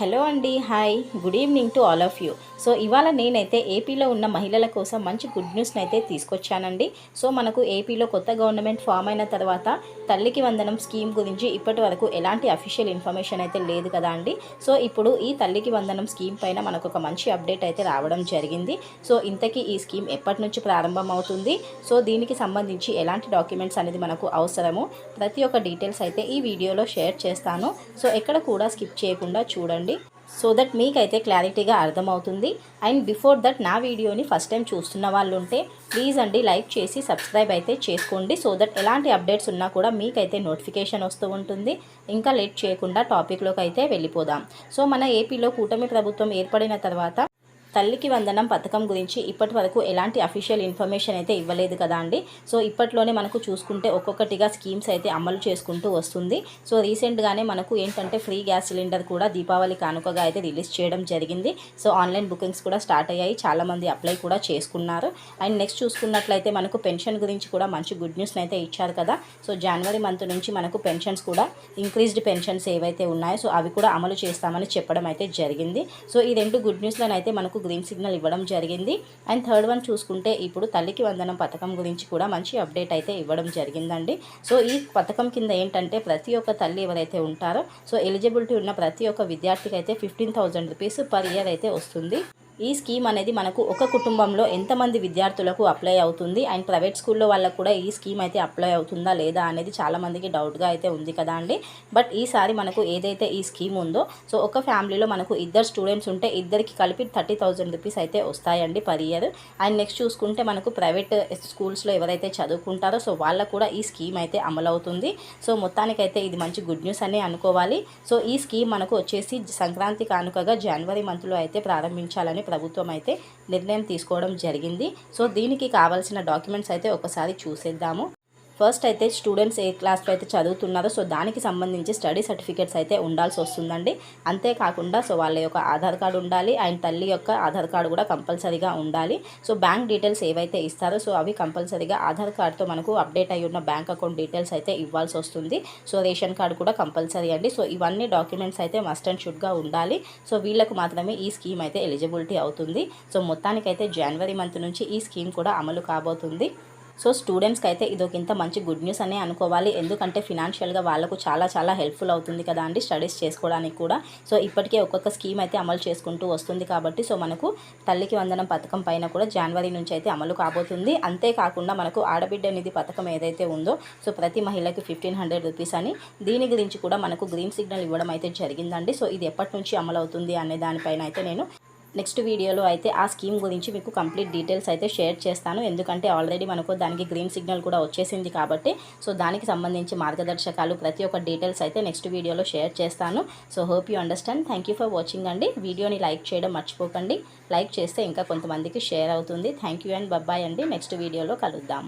Hello అండి hi good evening to all of you. So ఇవాళ నేనైతే ఏపీలో ఉన్న మహిళల కోసం మంచి గుడ్ న్యూస్ని అయితే తీసుకొచ్చానండి. సో మనకు ఏపీలో కొత్త గవర్నమెంట్ ఫామ్ అయిన తర్వాత తల్లికి వందనం స్కీమ్ గురించి ఇప్పటి వరకు ఎలాంటి అఫీషియల్ ఇన్ఫర్మేషన్ అయితే లేదు కదా అండి. సో ఇప్పుడు ఈ తల్లికి వందనం స్కీమ్ పైన మనకు ఒక మంచి అప్డేట్ అయితే రావడం జరిగింది. సో ఇంతకీ ఈ స్కీమ్ ఎప్పటి నుంచి ప్రారంభం అవుతుంది సో దీనికి సంబంధించి ఎలాంటి డాక్యుమెంట్స్ అనేది మనకు అవసరము? ప్రతి ఒక్క డీటెయిల్స్ అయితే ఈ వీడియోలో షేర్ చేస్తాను. సో ఎక్కడ కూడా స్కిప్ చేయకుండా చూడండి. సో దట్ మీకైతే క్లారిటీగా అర్థమవుతుంది. అండ్ బిఫోర్ దట్ నా వీడియోని ఫస్ట్ టైం చూస్తున్న వాళ్ళు ఉంటే ప్లీజ్ అండి లైక్ చేసి సబ్స్క్రైబ్ అయితే చేసుకోండి. సో దట్ ఎలాంటి అప్డేట్స్ ఉన్నా కూడా మీకైతే నోటిఫికేషన్ వస్తూ ఉంటుంది. ఇంకా లేట్ చేయకుండా టాపిక్లోకి అయితే వెళ్ళిపోదాం. సో మన ఏపీలో కూటమి ప్రభుత్వం ఏర్పడిన తర్వాత తల్లికి వందనం పథకం గురించి ఇప్పటి వరకు ఎలాంటి అఫీషియల్ ఇన్ఫర్మేషన్ అయితే ఇవ్వలేదు కదా అండి. సో ఇప్పట్లోనే మనకు చూసుకుంటే ఒక్కొక్కటిగా స్కీమ్స్ అయితే అమలు చేసుకుంటూ వస్తుంది. సో రీసెంట్గానే మనకు ఏంటంటే ఫ్రీ గ్యాస్ సిలిండర్ కూడా దీపావళి కానుకగా అయితే రిలీజ్ చేయడం జరిగింది. సో ఆన్లైన్ బుకింగ్స్ కూడా స్టార్ట్ అయ్యాయి. చాలామంది అప్లై కూడా చేసుకున్నారు. అండ్ నెక్స్ట్ చూసుకున్నట్లయితే మనకు పెన్షన్ గురించి కూడా మంచి గుడ్ న్యూస్ని అయితే ఇచ్చారు కదా. సో జనవరి మంత్ నుంచి మనకు పెన్షన్స్ కూడా ఇంక్రీజ్డ్ పెన్షన్స్ ఏవైతే ఉన్నాయో సో అవి కూడా అమలు చేస్తామని చెప్పడం అయితే జరిగింది. సో ఈ రెండు గుడ్ న్యూస్లను అయితే మనకు గ్రీన్ సిగ్నల్ ఇవ్వడం జరిగింది. అండ్ థర్డ్ వన్ చూసుకుంటే ఇప్పుడు తల్లికి వందనం పథకం గురించి కూడా మంచి అప్డేట్ అయితే ఇవ్వడం జరిగిందండి. సో ఈ పథకం కింద ఏంటంటే ప్రతి ఒక్క తల్లి ఎవరైతే ఉంటారో సో ఎలిజిబిలిటీ ఉన్న ప్రతి ఒక్క విద్యార్థికి అయితే fifteen thousand rupees per year అయితే వస్తుంది. ఈ స్కీమ్ అనేది మనకు ఒక కుటుంబంలో ఎంతమంది విద్యార్థులకు అప్లై అవుతుంది? అండ్ ప్రైవేట్ స్కూల్లో వాళ్ళకు కూడా ఈ స్కీమ్ అయితే అప్లై అవుతుందా లేదా అనేది చాలామందికి డౌట్గా అయితే ఉంది కదా అండి. బట్ ఈసారి మనకు ఏదైతే ఈ స్కీమ్ ఉందో సో ఒక ఫ్యామిలీలో మనకు ఇద్దరు స్టూడెంట్స్ ఉంటే ఇద్దరికి కలిపి థర్టీ థౌజండ్ రూపీస్ అయితే వస్తాయండి పర్ ఇయర్. అండ్ నెక్స్ట్ చూసుకుంటే మనకు ప్రైవేట్ స్కూల్స్లో ఎవరైతే చదువుకుంటారో సో వాళ్ళకు కూడా ఈ స్కీమ్ అయితే అమలవుతుంది. సో మొత్తానికైతే ఇది మంచి గుడ్ న్యూస్ అని అనుకోవాలి. సో ఈ స్కీమ్ మనకు వచ్చేసి సంక్రాంతి కానుకగా జనవరి మంత్లో అయితే ప్రారంభించాలని ప్రభుత్వం అయితే నిర్ణయం తీసుకోవడం జరిగింది. సో దీనికి కావాల్సిన డాక్యుమెంట్స్ అయితే ఒకసారి చూసేద్దాము. ఫస్ట్ అయితే స్టూడెంట్స్ ఏ క్లాస్లో అయితే చదువుతున్నారో సో దానికి సంబంధించి స్టడీ సర్టిఫికేట్స్ అయితే ఉండాల్సి వస్తుందండి. అంతేకాకుండా సో వాళ్ళ యొక్క ఆధార్ కార్డు ఉండాలి అండ్ తల్లి యొక్క ఆధార్ కార్డు కూడా కంపల్సరీగా ఉండాలి. సో బ్యాంక్ డీటెయిల్స్ ఏవైతే ఇస్తారో సో అవి కంపల్సరీగా ఆధార్ కార్డుతో మనకు అప్డేట్ అయి ఉన్న బ్యాంక్ అకౌంట్ డీటెయిల్స్ అయితే ఇవ్వాల్సి వస్తుంది. సో రేషన్ కార్డు కూడా కంపల్సరీ అండి. సో ఇవన్నీ డాక్యుమెంట్స్ అయితే మస్ట్ అండ్ షుడ్గా ఉండాలి. సో వీళ్ళకు మాత్రమే ఈ స్కీమ్ అయితే ఎలిజిబిలిటీ అవుతుంది. సో మొత్తానికైతే జనవరి మంత్ నుంచి ఈ స్కీమ్ కూడా అమలు కాబోతుంది. సో స్టూడెంట్స్కి అయితే ఇది ఒక ఇంత మంచి గుడ్ న్యూస్ అనే అనుకోవాలి. ఎందుకంటే ఫినాన్షియల్గా వాళ్ళకు చాలా చాలా హెల్ప్ఫుల్ అవుతుంది కదా అండి స్టడీస్ చేసుకోవడానికి కూడా. సో ఇప్పటికే ఒక్కొక్క స్కీమ్ అయితే అమలు చేసుకుంటూ వస్తుంది కాబట్టి సో మనకు తల్లికి వందనం పథకం పైన కూడా జనవరి నుంచి అయితే అమలు కాబోతుంది. అంతేకాకుండా మనకు ఆడబిడ్డ నిధి పథకం ఏదైతే ఉందో సో ప్రతి మహిళకి ఫిఫ్టీన్ హండ్రెడ్ రూపీస్ అని దీని గురించి కూడా మనకు గ్రీన్ సిగ్నల్ ఇవ్వడం అయితే జరిగిందండి. సో ఇది ఎప్పటి నుంచి అమలు అవుతుంది అనే దానిపైన అయితే నేను నెక్స్ట్ వీడియోలో అయితే ఆ స్కీమ్ గురించి మీకు కంప్లీట్ డీటెయిల్స్ అయితే షేర్ చేస్తాను. ఎందుకంటే ఆల్రెడీ మనకు దానికి గ్రీన్ సిగ్నల్ కూడా వచ్చేసింది కాబట్టి సో దానికి సంబంధించి మార్గదర్శకాలు ప్రతి ఒక్క డీటెయిల్స్ అయితే నెక్స్ట్ వీడియోలో షేర్ చేస్తాను. So hope you understand thank for watching అండి. వీడియోని లైక్ చేయడం మర్చిపోకండి. లైక్ చేస్తే ఇంకా కొంతమందికి షేర్ అవుతుంది. థ్యాంక్ యూ అండ్ బబ్బాయ్ అండి. నెక్స్ట్ వీడియోలో కలుద్దాం.